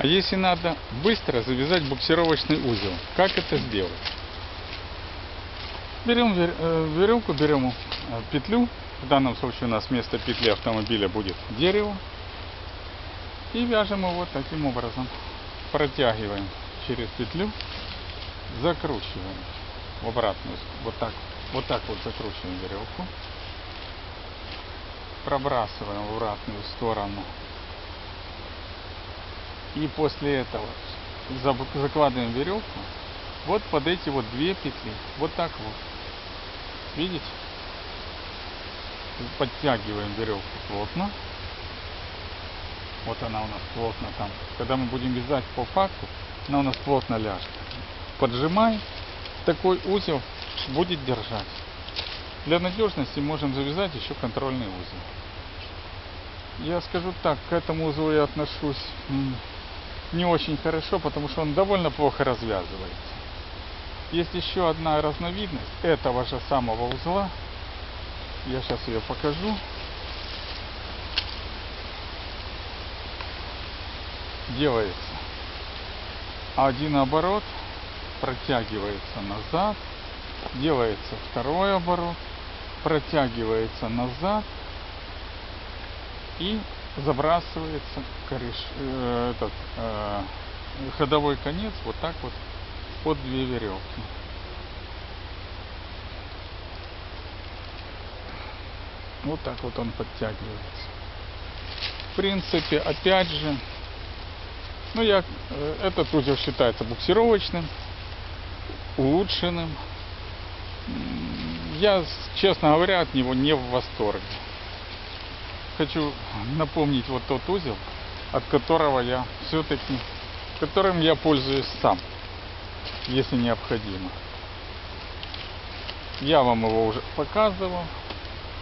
А если надо быстро завязать буксировочный узел, как это сделать? Берем э, веревку, берем э, петлю. В данном случае у нас вместо петли автомобиля будет дерево. И вяжем его таким образом. Протягиваем через петлю, закручиваем в обратную, вот так, вот так вот закручиваем веревку, пробрасываем в обратную сторону. И после этого закладываем веревку вот под эти вот две петли, вот так вот. Видите? Подтягиваем веревку плотно. Вот она у нас плотно там. Когда мы будем вязать по факту, она у нас плотно ляжет. Поджимаем, такой узел будет держать. Для надежности можем завязать еще контрольный узел. Я скажу так, к этому узлу я отношусь не очень хорошо, потому что он довольно плохо развязывается. Есть еще одна разновидность этого же самого узла. Я сейчас ее покажу. Делается один оборот, протягивается назад, делается второй оборот, протягивается назад и забрасывается кореш, э, этот, э, ходовой конец вот так вот под две веревки. Вот так вот он подтягивается. В принципе, опять же, ну я, э, этот узел считается буксировочным, улучшенным. Я, честно говоря, от него не в восторге. Хочу напомнить вот тот узел, от которого я все-таки, которым я пользуюсь сам, если необходимо. Я вам его уже показывал.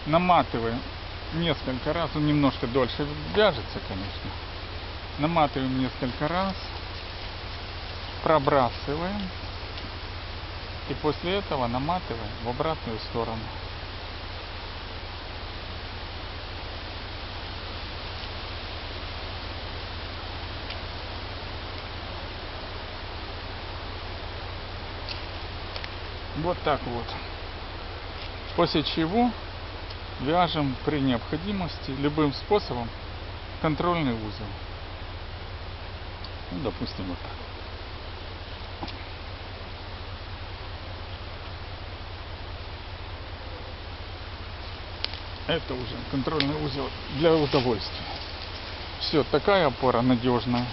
Наматываем несколько раз, он немножко дольше вяжется, конечно. Наматываем несколько раз, пробрасываем и после этого наматываем в обратную сторону. Вот так вот. После чего вяжем при необходимости любым способом контрольный узел. Ну, допустим, вот так. Это уже контрольный узел для удовольствия. Все, такая опора надежная.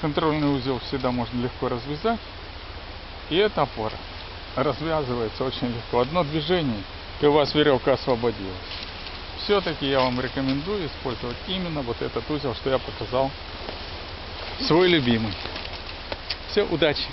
Контрольный узел всегда можно легко развязать. И эта опора развязывается очень легко. Одно движение, и у вас веревка освободилась. Все-таки я вам рекомендую использовать именно вот этот узел, что я показал. Свой любимый. Все, удачи!